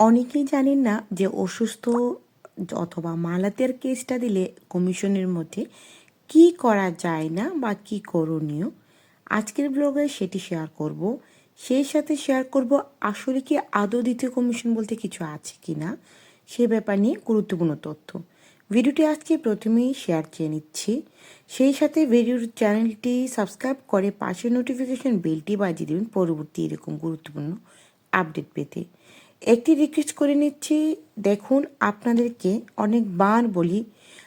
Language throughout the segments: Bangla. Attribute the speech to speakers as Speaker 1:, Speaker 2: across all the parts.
Speaker 1: অনেকেই জানেন না যে অসুস্থ অথবা মালাতের কেসটা দিলে কমিশনের মধ্যে কি করা যায় না বা কি করণীয়, আজকের ব্লগে সেটি শেয়ার করব। সেই সাথে শেয়ার করব আসলে কি আদৌ দ্বিতীয় কমিশন বলতে কিছু আছে কি না সে ব্যাপার নিয়ে গুরুত্বপূর্ণ তথ্য। ভিডিওটি আজকে প্রথমেই শেয়ার চেয়ে নিচ্ছি। সেই সাথে ভিডিওর চ্যানেলটি সাবস্ক্রাইব করে পাশে নোটিফিকেশন বেলটি বাজিয়ে দেবেন পরবর্তী এরকম গুরুত্বপূর্ণ আপডেট পেতে। একটি রিকোয়েস্ট করে নিচ্ছি। দেখুন, আপনাদেরকে অনেকবার বলি,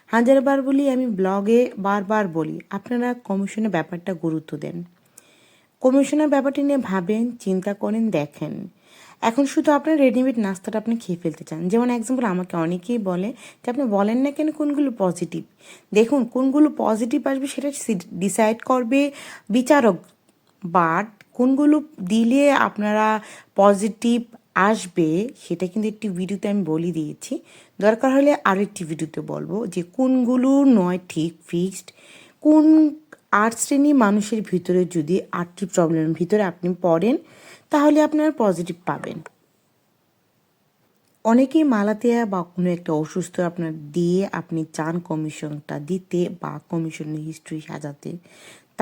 Speaker 1: হাজারবার বলি, আমি ব্লগে বারবার বলি, আপনারা কমিশনের ব্যাপারটা গুরুত্ব দেন। কমিশনের ব্যাপারটি নিয়ে ভাবেন, চিন্তা করেন, দেখেন। এখন শুধু আপনার রেডিমেড নাস্তাটা আপনি খেয়ে ফেলতে চান। যেমন এক্সাম্পল আমাকে অনেকেই বলে যে, আপনি বলেন না কেন কোনগুলো পজিটিভ দেখুন, কোনগুলো পজিটিভ আসবে সেটা ডিসাইড করবে বিচারক। বাট কোনগুলো দিলে আপনারা পজিটিভ আসবে, সেটা কিন্তু একটি ভিডিওতে আমি বলে দিয়েছি। দরকার হলে আরও একটি ভিডিওতে বলব যে কোনগুলো নয় ঠিক ফিক্সড কোন আট শ্রেণি মানুষের ভিতরে যদি আটটি প্রবলেমের ভিতরে আপনি পড়েন, তাহলে আপনারা পজিটিভ পাবেন। অনেকেই মালাতেয়া বা কোনো একটা অসুস্থ আপনার দিয়ে আপনি চান কমিশনটা দিতে বা কমিশনের হিস্ট্রি সাজাতে।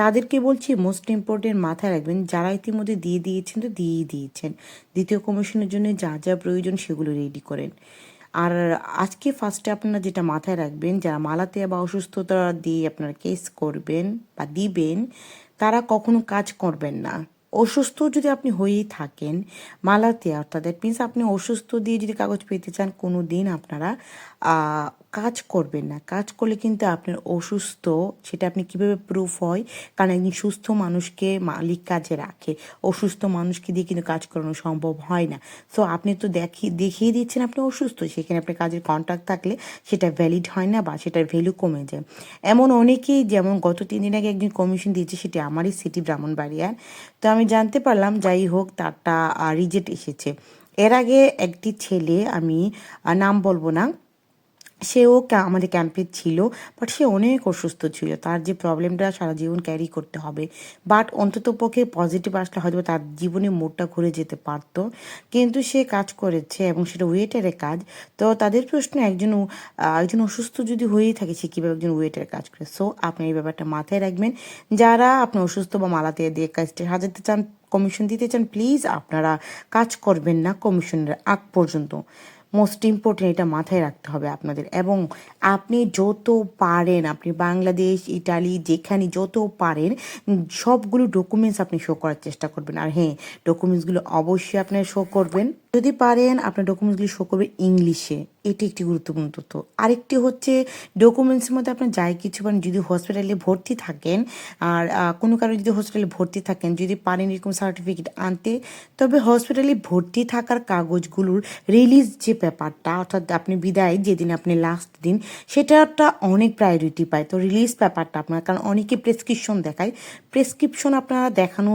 Speaker 1: তাদেরকে বলছি মোস্ট ইম্পর্টেন্ট মাথায় রাখবেন, যারা ইতিমধ্যে দিয়ে দিয়েছেন তো দিয়েই দিয়েছেন। দ্বিতীয় কমিশনের জন্য যা যা প্রয়োজন সেগুলো রেডি করেন। আর আজকে ফার্স্টে আপনারা যেটা মাথায় রাখবেন, যারা মালাতে বা অসুস্থতা দিয়ে আপনারা কেস করবেন বা দিবেন, তারা কখনো কাজ করবেন না। অসুস্থ যদি আপনি হয়েই থাকেন, মালাতে অর্থাৎ দ্যাট মিনস আপনি অসুস্থ দিয়ে যদি কাগজ পেতে চান, কোনো দিন আপনারা কাজ করবেন না। কাজ করলে কিন্তু আপনার অসুস্থ, সেটা আপনি কীভাবে প্রুফ হয়? কারণ একজন সুস্থ মানুষকে মালিক কাজে রাখে। অসুস্থ মানুষকে দিয়ে কিন্তু কাজ করানো সম্ভব হয় না। সো আপনি তো দেখি, দেখিয়ে দিচ্ছেন আপনি অসুস্থ, সেখানে আপনার কাজের কন্ট্রাক্ট থাকলে সেটা ভ্যালিড হয় না বা সেটার ভ্যালু কমে যায়। এমন অনেকেই যেমন গত তিন দিন আগে একজন কমিশন দিয়েছে, সেটি আমারই সিটি ব্রাহ্মণবাড়িয়ার। তো আমি জানতে পারলাম, যাই হোক, তারটা রিজেক্ট এসেছে। এর আগে একটি ছেলে, আমি নাম বলব না সেও আমাদের ক্যাম্পে ছিল বাট সে অনেক অসুস্থ ছিল। তার যে প্রবলেমটা সারা জীবন ক্যারি করতে হবে। বাট অন্তত পক্ষে পজিটিভ আসলে হয়তো তার জীবনে মোড়টা ঘুরে যেতে পারত। কিন্তু সে কাজ করেছে এবং সেটা ওয়েটারের কাজ। তো তাদের প্রশ্ন একজন একজন অসুস্থ যদি হয়েই থাকে, সে কীভাবে একজন ওয়েটারের কাজ করে? সো আপনি এই ব্যাপারটা মাথায় রাখবেন। যারা আপনি অসুস্থ বা মালাতে দিয়ে কাজটা সাজাতে চান কমিশন দিতে চান প্লিজ আপনারা কাজ করবেন না কমিশনের আগ পর্যন্ত। মোস্ট ইম্পর্টেন্ট এটা মাথায় রাখতে হবে আপনাদের। এবং আপনি যত পারেন, আপনি বাংলাদেশ, ইটালি, যেখানে যত পারেন, সবগুলো ডকুমেন্টস আপনি শো করার চেষ্টা করবেন। আর হ্যাঁ ডকুমেন্টসগুলো অবশ্যই আপনার শো করবেন। যদি পারেন, আপনার ডকুমেন্টসগুলি শো করবে ইংলিশে। এটি একটি গুরুত্বপূর্ণ তথ্য। আরেকটি হচ্ছে ডকুমেন্টসের মধ্যে আপনার যাই কিছু পারেন, যদি হসপিটালে ভর্তি থাকেন, আর কোনো কারণে যদি হসপিটালে ভর্তি থাকেন, যদি পারেন এরকম সার্টিফিকেট আনতে, তবে হসপিটালে ভর্তি থাকার কাগজগুলোর রিলিজ যে পেপারটা অর্থাৎ আপনি বিদায় যেদিন আপনি লাস্ট দিন সেটাটা অনেক প্রায়োরিটি পায়। তো রিলিজ পেপারটা আপনার, কারণ অনেকে প্রেসক্রিপশন দেখায়। প্রেসক্রিপশন আপনারা দেখানো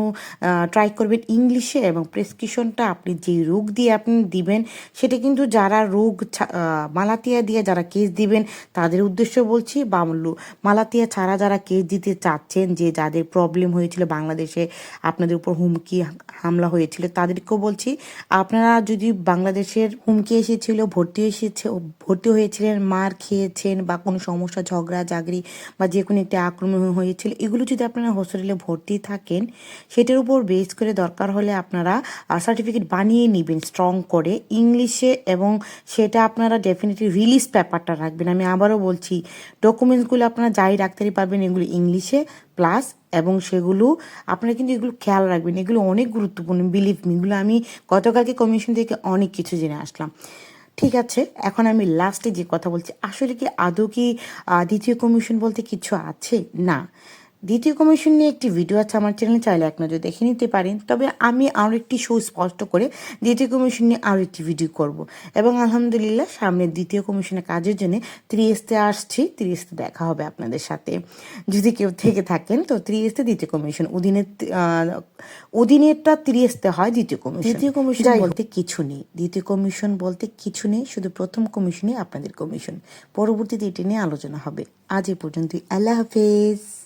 Speaker 1: ট্রাই করবেন ইংলিশে এবং প্রেসক্রিপশনটা আপনি যে রোগ দিয়ে আপনি দিবেন, সেটা কিন্তু যারা রোগ মালাতিয়া দিয়ে যারা কেস দিবেন, তাদের উদ্দেশ্য বলছি, বা মালাতিয়া ছাড়া যারা কেস দিতে চাচ্ছেন, যে যাদের প্রবলেম হয়েছিল বাংলাদেশে, আপনাদের উপর হুমকি, হামলা হয়েছিল, তাদেরকেও বলছি, আপনারা যদি বাংলাদেশের হুমকি এসেছিল, ভর্তি এসেছে, ভর্তি হয়েছিলেন, মার খেয়েছেন বা কোনো সমস্যা, ঝগড়া জাগরি বা যে কোনো একটি আক্রমণ হয়েছিল, এগুলো যদি আপনারা হসপিটালে ভর্তি থাকেন, সেটার উপর বেস করে দরকার হলে আপনারা সার্টিফিকেট বানিয়ে নেবেন স্ট্রং করে ইংলিশে এবং সেটা আপনারা ডেফিনেটলি রিলিজ পেপারটা রাখবেন। আমি আবারও বলছি ডকুমেন্টসগুলো আপনারা যাই ডাক্তারি পারবেন এগুলো ইংলিশে প্লাস এবং সেগুলো আপনারা কিন্তু এগুলো খেয়াল রাখবেন। এগুলো অনেক গুরুত্বপূর্ণ বিলিভ মিগুলো আমি গতকালকে কমিশন থেকে অনেক কিছু জেনে আসলাম। ঠিক আছে, এখন আমি লাস্টে যে কথা বলছি, আসলে কি আদৌ কি দ্বিতীয় কমিশন বলতে কিছু আছে? না। দ্বিতীয় কমিশন নিয়ে একটি ভিডিও আছে আমার চ্যানেলে চাইলে এক নজর দেখে নিতে পারেন। তবে আমি আরও একটি শো স্পষ্ট করে দ্বিতীয় কমিশন নিয়ে আরও একটি ভিডিও করব। এবং আলহামদুলিল্লাহ সামনে দ্বিতীয় কমিশনের কাজের জন্য ত্রিস্তে আসছি। ত্রিস্তে দেখা হবে আপনাদের সাথে। যদি কেউ থেকে থাকেন তো ত্রিস্তে দ্বিতীয় কমিশন অধীনের অধীনেরটা ত্রিস্তে হয় দ্বিতীয় কমিশন দ্বিতীয় কমিশন বলতে কিছু নেই। দ্বিতীয় কমিশন বলতে কিছু নেই শুধু প্রথম কমিশনই আপনাদের কমিশন পরবর্তীতে এটি নিয়ে আলোচনা হবে। আজ এ পর্যন্তই। আল্লাহ হাফেজ।